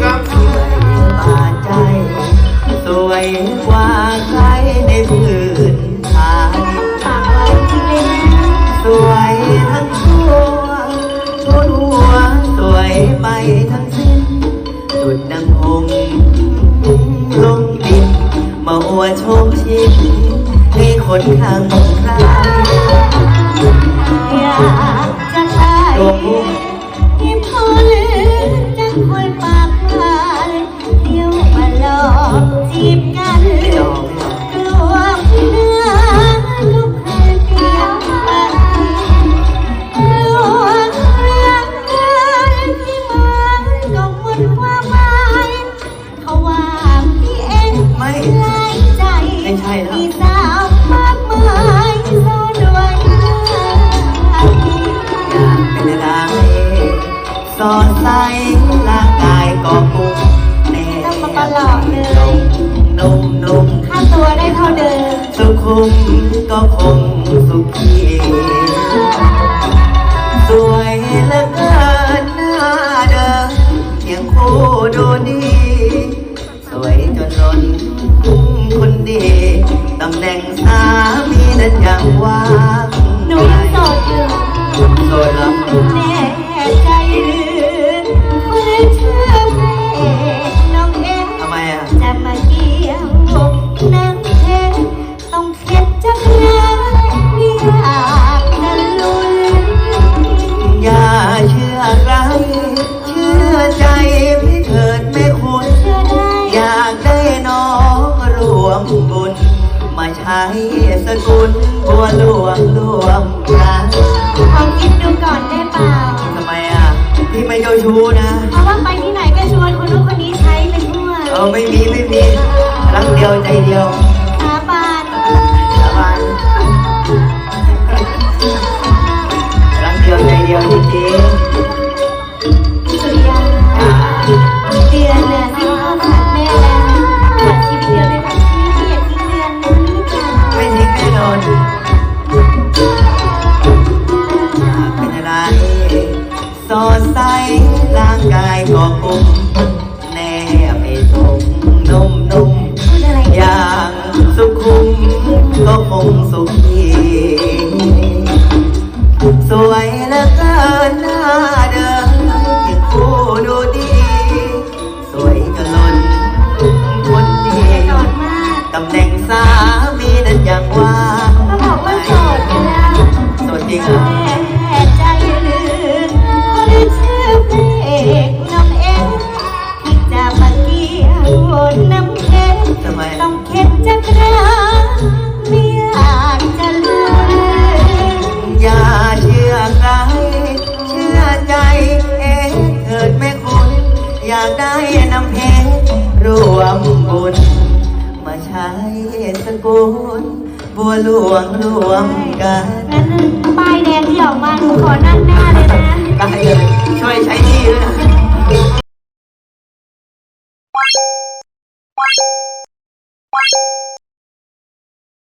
ครับบาดใจ สวยกว่าใครในพื้นฐานสวยทั้งตัวทั่วหัวสวยไปทั้งสิ้นสุดนางหงลงดินมาอวดโชคชิดให้คนข้าง อกจีบกันไม่ยอมไม่ยอมกลัวเนื้อลูกเคยเปลี่ยนไปกลัวเรื่องเงินที่มันก็หมดความหมายเขาว่าพี่เองไม่ หลายใจไม่ใช่แล้ว มีสาวมากมายซ่อนไว้อยากเป็นอะไรสอนใส สุขีสวยเหลือเกินหน้าเดิมเพียงคู่ดูดี สวยจนล้นคนดีตำแหน่งสามีนั้นยังว่างหนูยังโสดอยู่โสดแล้ว มาใช้สกุลบัวหลวงรวมกันลองคิดดูก่อนได้เปล่าทำไมอะพี่ไม่เจ้าชู้นะ ก็ปุ่มแนบไอ้ตรงนุ่มนุ่มๆพูดอะไรอเนี่ยย่างสุขุมก็คง อยากได้น้ำเพชรรวมบุญ มาใช้สกุลบัวหลวงรวมกันงั้นป้ายแดงที่ออกมาหนูขอนั่งหน้าเลยนะ ได้เลยช่วยใช้หนี่ด้วยนะ